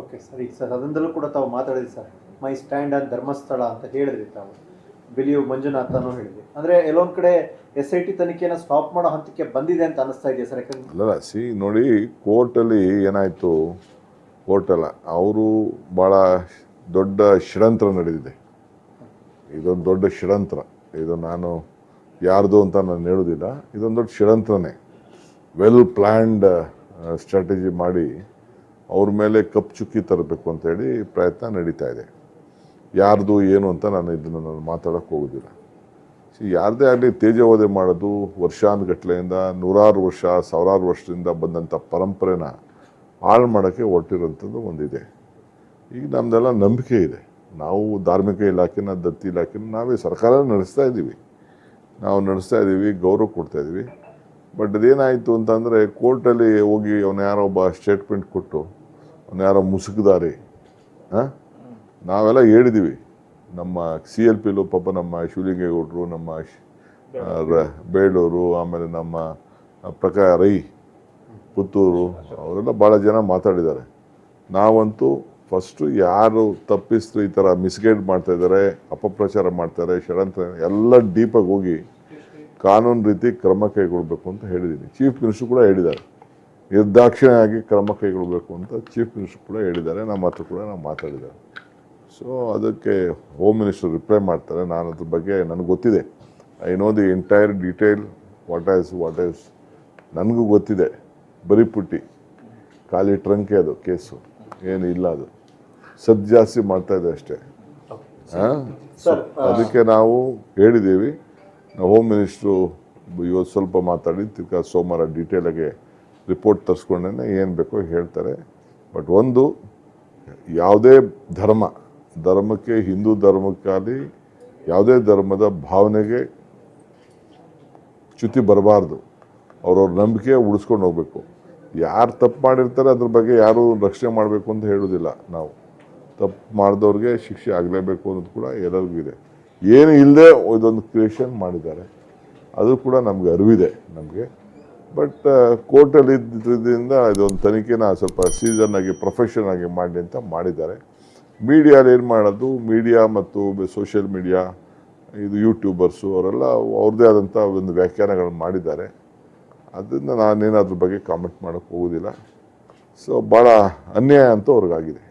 Okay ಸರಿ. Sir ಅದರಿಂದಲೂ ಕೂಡ ತಾವು ಮಾತಾಡಿದ್ರಿ sir my stand on Dharmasthala ಅಂತ ಹೇಳಿದ್ರಿ ತಾವು. ಬಿಲಿಯು ಮಂಜುನಾಥನೂ ಹೇಳಿದ್ರಿ. ಅಂದ್ರೆ ಎಲ್ಲೊಂದು ಕಡೆ ಎಸ್ ಐ ಟಿ ತನಿಖೆಯನ್ನು ಸ್ಟಾಪ್ ಮಾಡೋ ಹಂತಕ್ಕೆ ಬಂದಿದೆ ಅಂತ ಅನಿಸ್ತಾ ಇದೆಯಾ ಸರ್ ಯಾಕಂದ್ರೆ ಅಲ್ಲಲ್ಲ ಸಿ ನೋಡಿ, ಕೋರ್ಟಲ್ಲಿ ಏನಾಯಿತು? ಕೋರ್ಟಲ್ಲ, ಅವರು ಭಾಳ ದೊಡ್ಡ ಷಡ್ಯಂತ್ರ ನಡೆದಿದೆ. ಇದೊಂದು ದೊಡ್ಡ ಷಡ್ಯಂತ್ರ. ಇದು ನಾನು ಯಾರ್ದು ಅಂತ ನಾನು ಹೇಳೋದಿಲ್ಲ. ಇದೊಂದು ದೊಡ್ಡ ಷಡ್ಯಂತ್ರನೇ. ವೆಲ್ ಪ್ಲ್ಯಾಂಡ್ ಸ್ಟ್ರಾಟಜಿ ಮಾಡಿ ಅವ್ರ ಮೇಲೆ ಕಪ್ ಚುಕ್ಕಿ ತರಬೇಕು ಅಂತೇಳಿ ಪ್ರಯತ್ನ ನಡೀತಾ ಇದೆ. ಯಾರ್ದು ಏನು ಅಂತ ನಾನು ಇದನ್ನು ನಾನು ಮಾತಾಡೋಕ್ಕೆ ಹೋಗೋದಿಲ್ಲ. ಯಾರದೇ ಆಗಲಿ ತೇಜವಧೆ ಮಾಡೋದು ವರ್ಷಾನುಗಟ್ಲೆಯಿಂದ ನೂರಾರು ವರ್ಷ, ಸಾವಿರಾರು ವರ್ಷದಿಂದ ಬಂದಂಥ ಪರಂಪರೆನ ಹಾಳು ಮಾಡೋಕ್ಕೆ ಹೊರಟಿರೋಂಥದ್ದು ಒಂದಿದೆ. ಈಗ ನಮ್ಮದೆಲ್ಲ ನಂಬಿಕೆ ಇದೆ. ನಾವು ಧಾರ್ಮಿಕ ಇಲಾಖೆನ, ದತ್ತಿ ಇಲಾಖೆನ, ನಾವೇ ಸರ್ಕಾರ ನಡೆಸ್ತಾ ಇದ್ದೀವಿ. ನಾವು ನಡೆಸ್ತಾ ಇದ್ದೀವಿ, ಗೌರವ ಕೊಡ್ತಾ ಇದ್ದೀವಿ. ಬಟ್ ಅದೇನಾಯಿತು ಅಂತಂದರೆ ಕೋರ್ಟಲ್ಲಿ ಹೋಗಿ ಅವನ ಯಾರೋ ಒಬ್ಬ ಸ್ಟೇಟ್ಮೆಂಟ್ ಕೊಟ್ಟು ಯಾರೋ ಮುಸುಕುದಾರಿ. ಹಾಂ? ನಾವೆಲ್ಲ ಹೇಳಿದ್ದೀವಿ ನಮ್ಮ ಸಿ ಎಲ್ ಪಿಲು ಪಾಪ ನಮ್ಮ ಶಿವಲಿಂಗೇಗೌಡರು, ನಮ್ಮ ಬೇಳೂರು ಆಮೇಲೆ ನಮ್ಮ ಪ್ರಕಾರ ರೈ, ಪುತ್ತೂರು, ಅವರೆಲ್ಲ ಭಾಳ ಜನ ಮಾತಾಡಿದ್ದಾರೆ. ನಾವಂತೂ ಫಸ್ಟು ಯಾರು ತಪ್ಪಿಸ್ತು ಈ ಥರ ಮಿಸ್ಗೈಡ್ ಮಾಡ್ತಾ ಇದ್ದಾರೆ, ಅಪಪ್ರಚಾರ ಮಾಡ್ತಾರೆ ಷಡಂತ್ರ ಎಲ್ಲ ಡೀಪಾಗಿ ಹೋಗಿ ಕಾನೂನು ರೀತಿ ಕ್ರಮ ಕೈಗೊಳ್ಬೇಕು ಅಂತ ಹೇಳಿದ್ದೀನಿ ಚೀಫ್ ಮಿನಿಸ್ಟರ್ ಕೂಡ ಹೇಳಿದ್ದಾರೆ. ನಿರ್ದಾಕ್ಷಿಣ್ಯವಾಗಿ ಕ್ರಮ ಕೈಗೊಳ್ಬೇಕು ಅಂತ ಚೀಫ್ ಮಿನಿಸ್ಟರ್ ಕೂಡ ಹೇಳಿದ್ದಾರೆ. ನಮ್ಮ ಹತ್ರ ಕೂಡ ನಾವು ಮಾತಾಡಿದ್ದಾರೆ. ಸೊ ಅದಕ್ಕೆ ಹೋಮ್ ಮಿನಿಸ್ಟರ್ ರಿಪ್ಲೈ ಮಾಡ್ತಾರೆ. ನಾನು ಅದ್ರ ಬಗ್ಗೆ ನನಗೆ ಗೊತ್ತಿದೆ. I know the entire detail what as what as ನನಗೂ ಗೊತ್ತಿದೆ. ಬರೀ ಪುಟ್ಟಿ ಖಾಲಿ ಟ್ರಂಕೆ ಅದು ಕೇಸು. ಏನು ಇಲ್ಲ ಅದು. ಸದ್ ಜಾಸ್ತಿ ಮಾಡ್ತಾ ಇದೆ ಅಷ್ಟೇ. ಹಾಂ? ಅದಕ್ಕೆ ನಾವು ಹೇಳಿದ್ದೀವಿ. ನಾವು ಹೋಮ್ ಮಿನಿಸ್ಟ್ರು ಇವತ್ತು ಸ್ವಲ್ಪ ಮಾತಾಡಿ ತಿರ್ಗಾ ಸೋಮವಾರ ಡೀಟೇಲಾಗಿ ರಿಪೋರ್ಟ್ ತರಿಸ್ಕೊಂಡೇ ಏನು ಬೇಕೋ ಹೇಳ್ತಾರೆ. ಬಟ್ ಒಂದು, ಯಾವುದೇ ಧರ್ಮ, ಧರ್ಮಕ್ಕೆ, ಹಿಂದೂ ಧರ್ಮಕ್ಕಾಗಿ ಯಾವುದೇ ಧರ್ಮದ ಭಾವನೆಗೆ ಚ್ಯುತಿ ಬರಬಾರ್ದು. ಅವ್ರವ್ರ ನಂಬಿಕೆ ಉಳಿಸ್ಕೊಂಡು ಹೋಗಬೇಕು. ಯಾರು ತಪ್ಪು ಮಾಡಿರ್ತಾರೆ ಅದ್ರ ಬಗ್ಗೆ ಯಾರು ರಕ್ಷಣೆ ಮಾಡಬೇಕು ಅಂತ ಹೇಳೋದಿಲ್ಲ ನಾವು. ತಪ್ಪು ಮಾಡಿದವ್ರಿಗೆ ಶಿಕ್ಷೆ ಆಗಲೇಬೇಕು ಅನ್ನೋದು ಕೂಡ ಎಲ್ಲರಿಗೂ ಇದೆ. ಏನು ಇಲ್ಲದೆ ಇದೊಂದು ಕ್ರಿಯೇಷನ್ ಮಾಡಿದ್ದಾರೆ. ಅದು ಕೂಡ ನಮಗೆ ಅರಿವಿದೆ ನಮಗೆ. ಬಟ್ ಕೋರ್ಟಲ್ಲಿ ಇದ್ದಿದ್ದರಿಂದ ಇದೊಂದು ತನಿಖೆನ ಸ್ವಲ್ಪ ಸೀಸನ್ ಆಗಿ ಪ್ರೊಫೆಷನ್ ಆಗಿ ಮಾಡಿ ಅಂತ ಮಾಡಿದ್ದಾರೆ. ಮೀಡಿಯಾಲಿ ಏನು ಮಾಡೋದು? ಮೀಡಿಯಾ ಮತ್ತು ಸೋಷಿಯಲ್ ಮೀಡಿಯಾ ಇದು ಯೂಟ್ಯೂಬರ್ಸು ಅವರೆಲ್ಲ ಅವ್ರದ್ದೇ ಆದಂಥ ಒಂದು ವ್ಯಾಖ್ಯಾನಗಳನ್ನು ಮಾಡಿದ್ದಾರೆ. ಅದರಿಂದ ನಾನೇನಾದ್ರ ಬಗ್ಗೆ ಕಾಮೆಂಟ್ ಮಾಡೋಕ್ಕೆ ಹೋಗೋದಿಲ್ಲ. ಸೊ ಭಾಳ ಅನ್ಯಾಯ ಅಂತ ಅವ್ರಿಗಾಗಿದೆ.